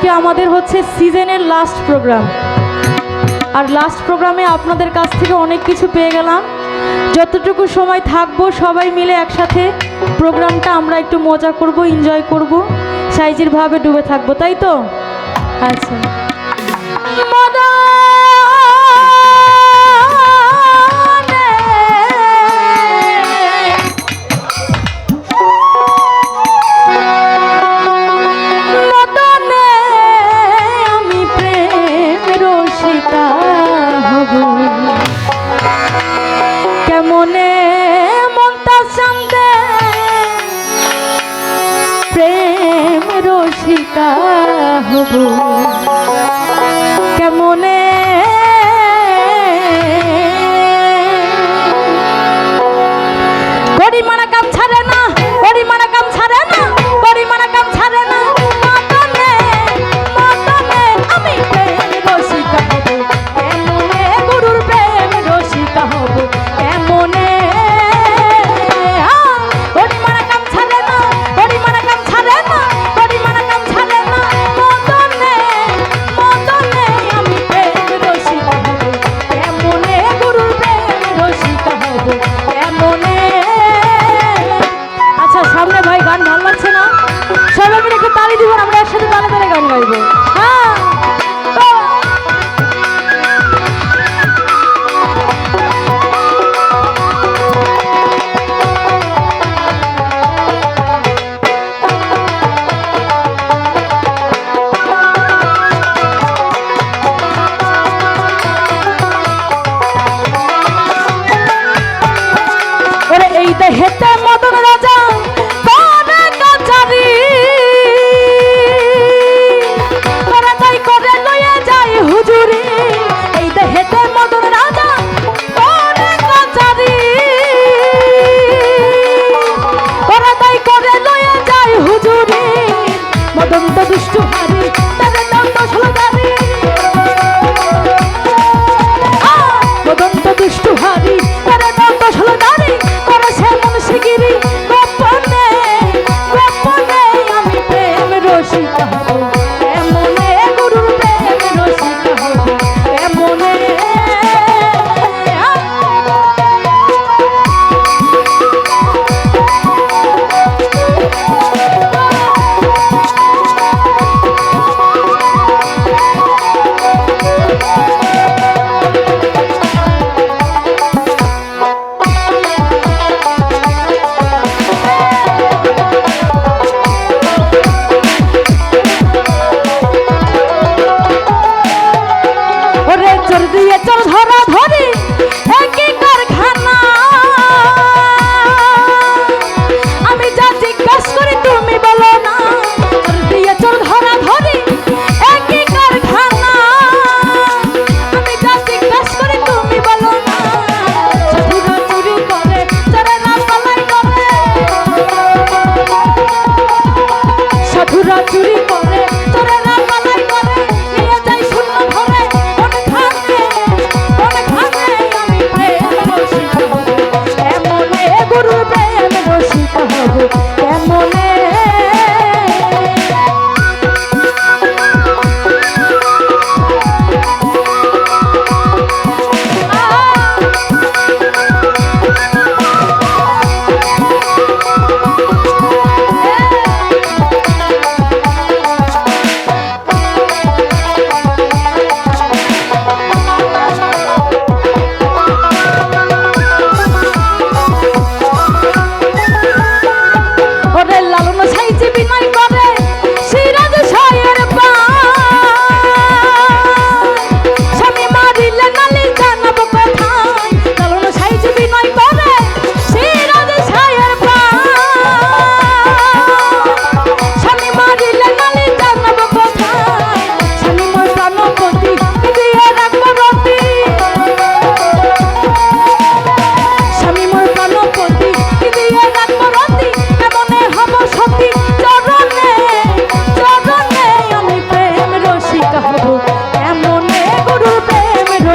আজকে আমাদের হচ্ছে সিজনের লাস্ট প্রোগ্রাম আর লাস্ট প্রোগ্রামে আপনাদের কাছ থেকে অনেক কিছু পেয়ে গেলাম। যতটুকু সময় থাকব সবাই মিলে একসাথে প্রোগ্রামটা আমরা একটু মজা করব এনজয় করব সাইজের ভাবে ডুবে থাকব, তাই তো? আচ্ছা। হব।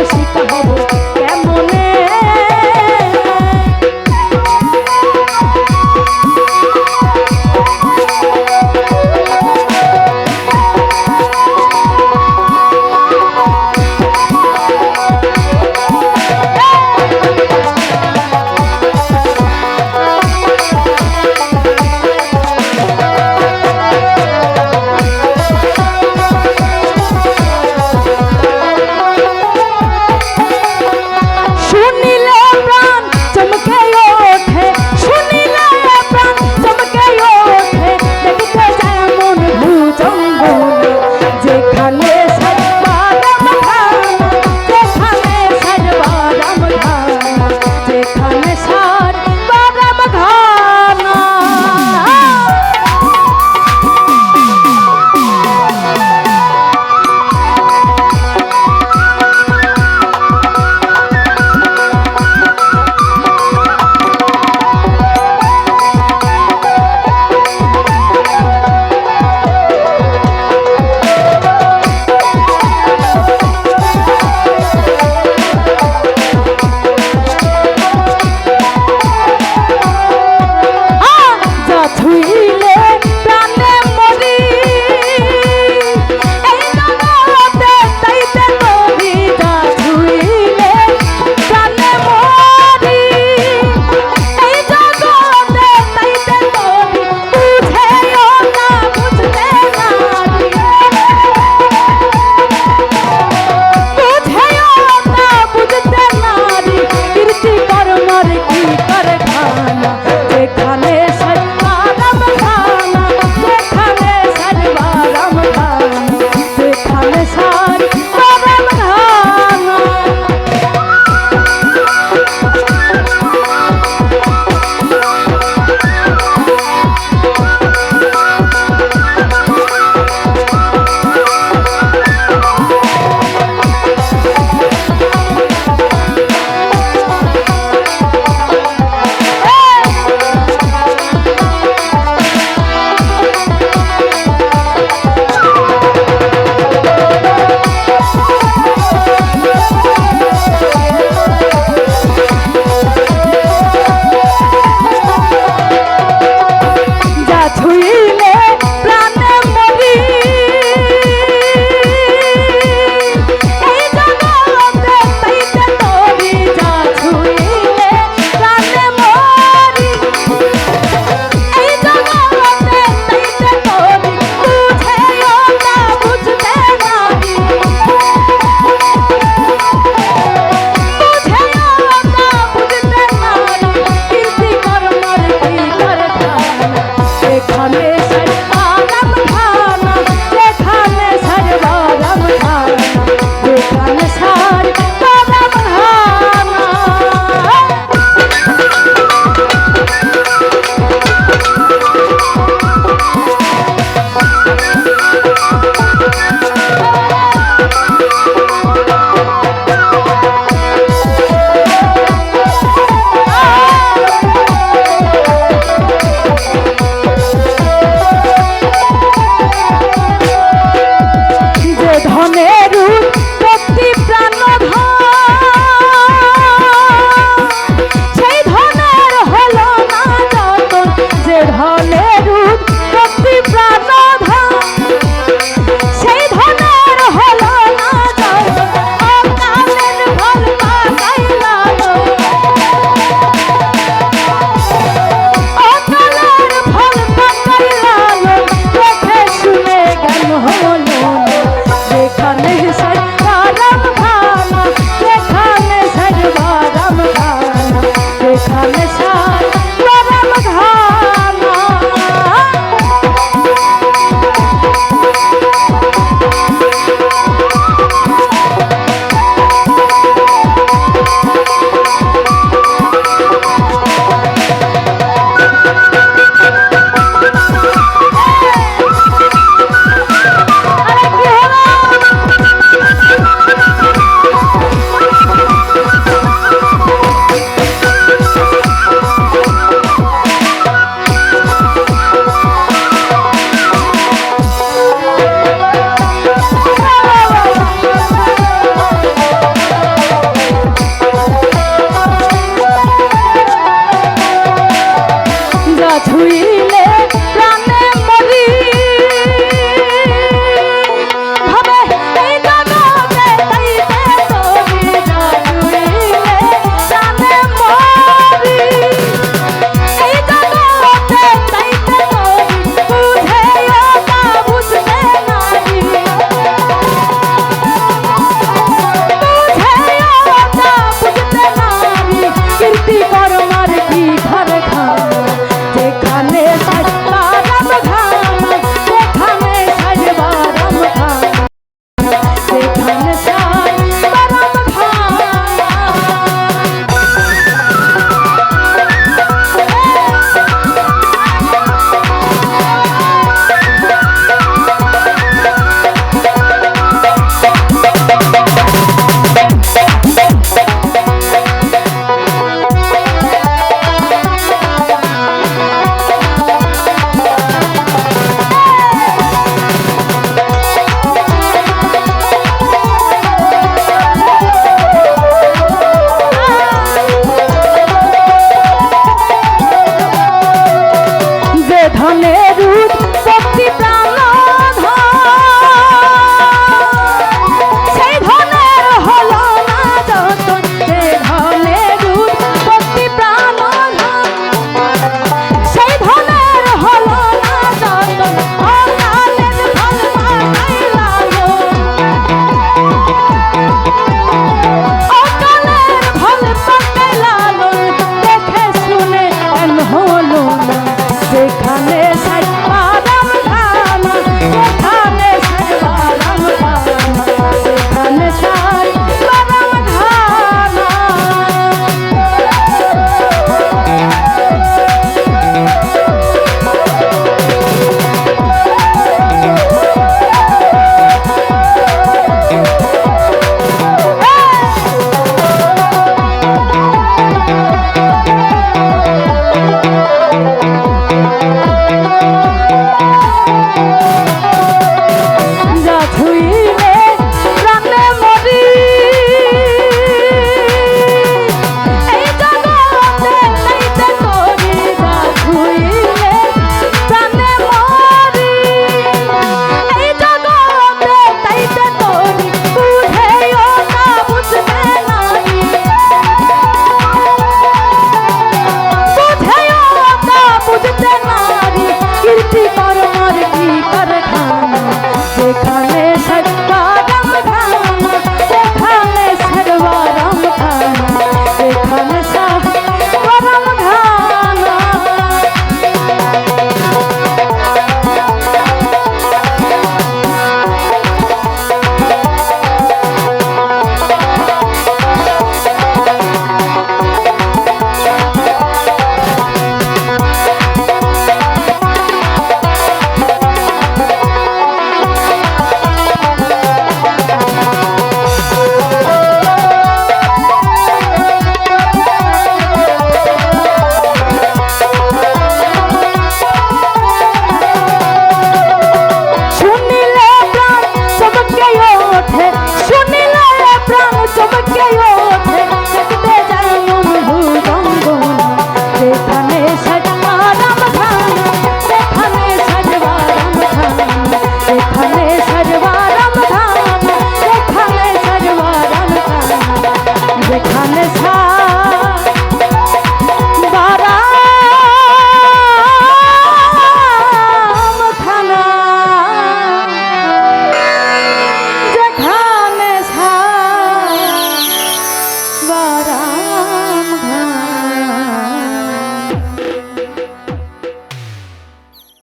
Tá Despacito, robô.